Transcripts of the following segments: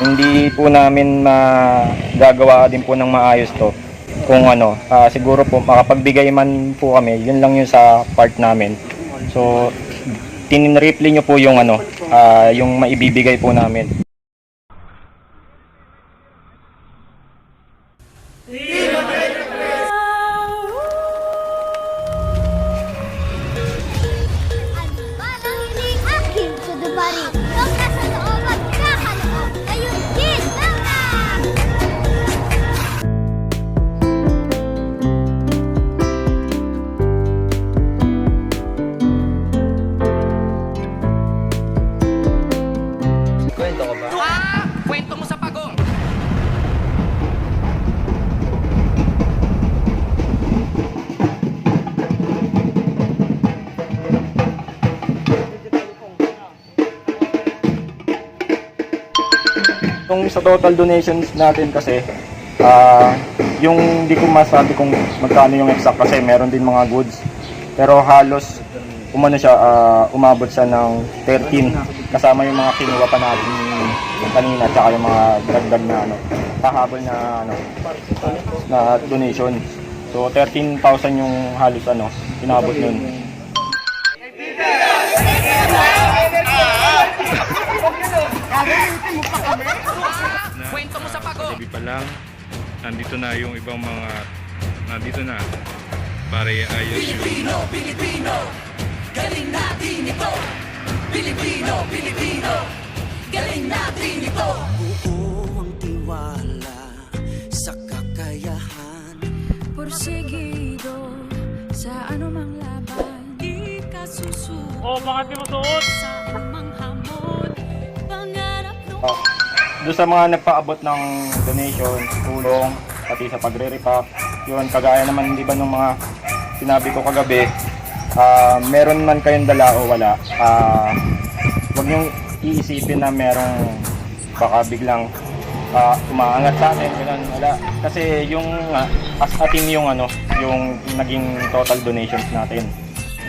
Hindi po namin magagawa din po ng maayos to. Kung ano, ah, siguro po makapagbigay man po kami, yun lang yun sa part namin. So, tinreplay nyo po yung ano, ah, yung maibibigay po namin. Sa total donations natin kasi, ah yung hindi ko masabi kung magkano yung exact kasi meron din mga goods. Pero halos umano siya, ah, umabot siya ng 13 kasama yung mga kinuha pa natin kanina tsaka yung mga dagdag na ano, pahabol na ano, na donation. So 13,000 yung halos ano, inabot nun. Kwento mo sa pagong! Gabi pa lang, nandito na yung ibang mga, nandito na, para ayos yung Pilipino, Pilipino, galing natin ito! Pilipino, Pilipino, galing natin ito! Buo ang tiwala sa kakayahan Porsigido sa anumang laban Di ka susuko Oh, bakit di mo suot? Sa doon sa mga nagpaabot ng donation, tulong, pati sa pagre-repack, yun, kagaya naman, di ba nung mga sinabi ko kagabi, ah, meron man kayong dala o wala, ah, huwag niyong iisipin na merong baka biglang ah, umaangat sa atin, ganun, wala. Kasi yung nga, as a team yung ano, yung naging total donations natin.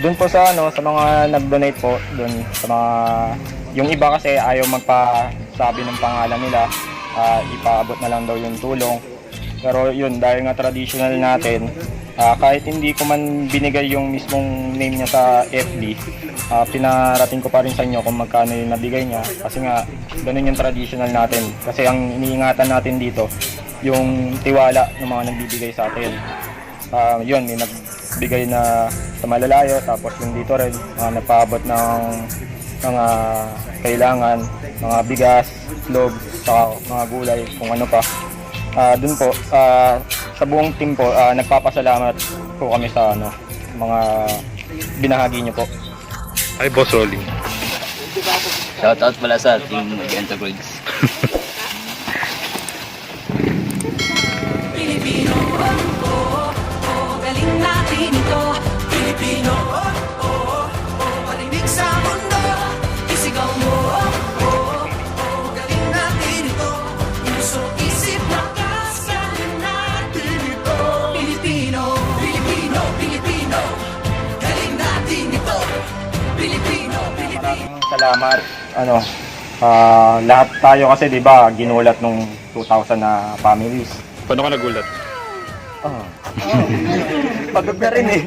Doon po sa ano, sa mga nag-donate po, doon sa mga yung iba kasi ayaw magpasabi ng pangalan nila, ah, ipaabot na lang daw yung tulong. Pero yun, dahil nga traditional natin, ah, kahit hindi ko man binigay yung mismong name niya sa FB, ah, pinarating ko pa rin sa inyo kung magkano yung nabigay niya. Kasi nga, ganun yung traditional natin. Kasi ang iniingatan natin dito, yung tiwala ng mga nagbibigay sa atin. Ah, yun, may nagbigay na sa malalayo, tapos yung dito rin, mga nagpaabot ng mga kailangan, mga bigas, log, saka mga gulay, kung ano pa. Ah, dun po, ah, sa buong team po, ah, nagpapasalamat po kami sa ano, mga binahagi niyo po. Ay, Boss Rolly. Shoutout pala sa Team Enterprise. Pilipino, oh, oh, oh, galing natin ito! Pilipino, oh, oh, salamat. Ano, ah, lahat tayo kasi 'di ba, ginulat nung 2,000 na families. Paano ka nagulat? Ah. Pagod na rin eh.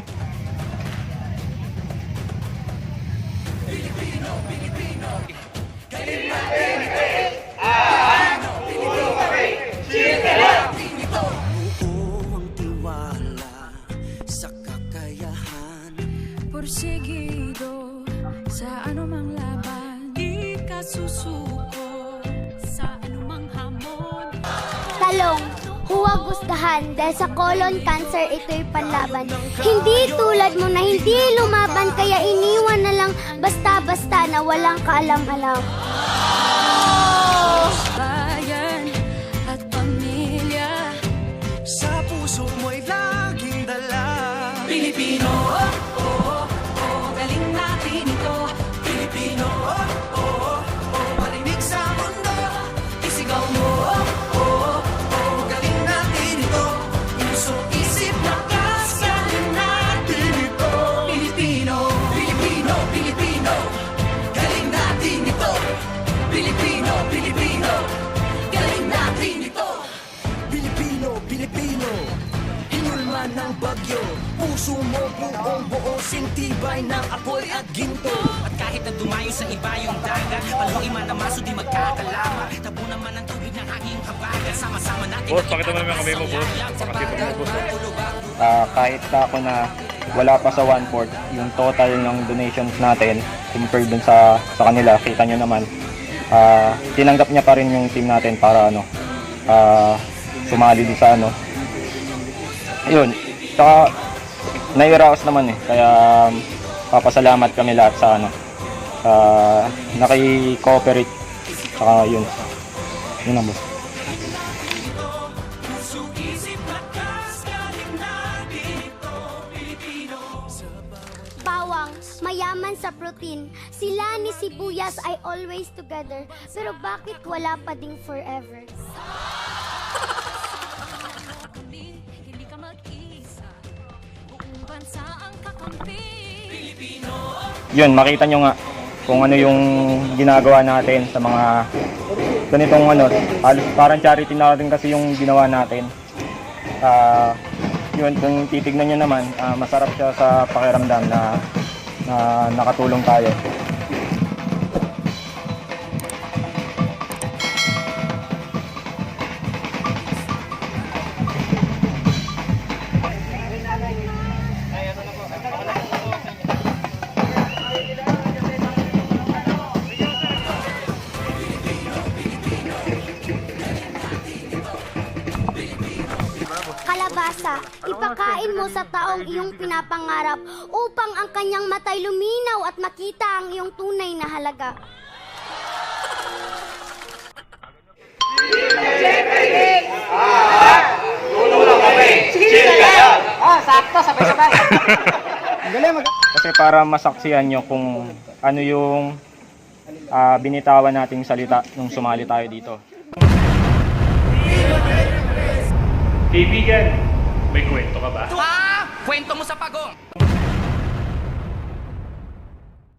Ang tiwala sa anumang laban Di ka susuko sa anumang hamon Talong, huwag gustahan dahil sa colon cancer ito'y panlaban. Hindi tulad mo na hindi lumaban kaya iniwan na lang basta-basta na walang kaalam-alam. Bayan at pamilya Sa puso mo'y laging dala Pilipino, Kasing tibay ng apoy at ginto At kahit na dumayo sa iba yung dagat Palong imanamaso di magkakalama Tabo naman ang tubig ng hanging habagat Sama-sama natin Boss, pakita mo naman yung kamay mo, boss. Pakasipag mo, boss. oh. Ah, kahit na ako na wala pa sa 1/4 yung total ng donations natin compared dun sa sa kanila kita nyo naman ah tinanggap niya pa rin yung team natin para ano ah sumali din sa ano yun saka nairaos naman eh kaya papasalamat kami lahat sa ano sa naki-cooperate saka yun yun ang boss Bawang, mayaman sa protein. Sila ni Sibuyas ay always together. Pero bakit wala pa ding forever? Yun, makita nyo nga kung ano yung ginagawa natin sa mga ganitong ano, parang charity na rin kasi yung ginawa natin. Ah, yun, kung titignan nyo naman, ah, masarap siya sa pakiramdam na, na nakatulong tayo. Ipakain mo sa taong iyong pinapangarap upang ang kanyang matay luminaw at makita ang iyong tunay na halaga. Kasi para masaksihan nyo kung ano yung ah, binitawan nating salita nung sumali tayo dito. Kaibigan, may kwento ka ba? Ha? Kwento mo sa pagong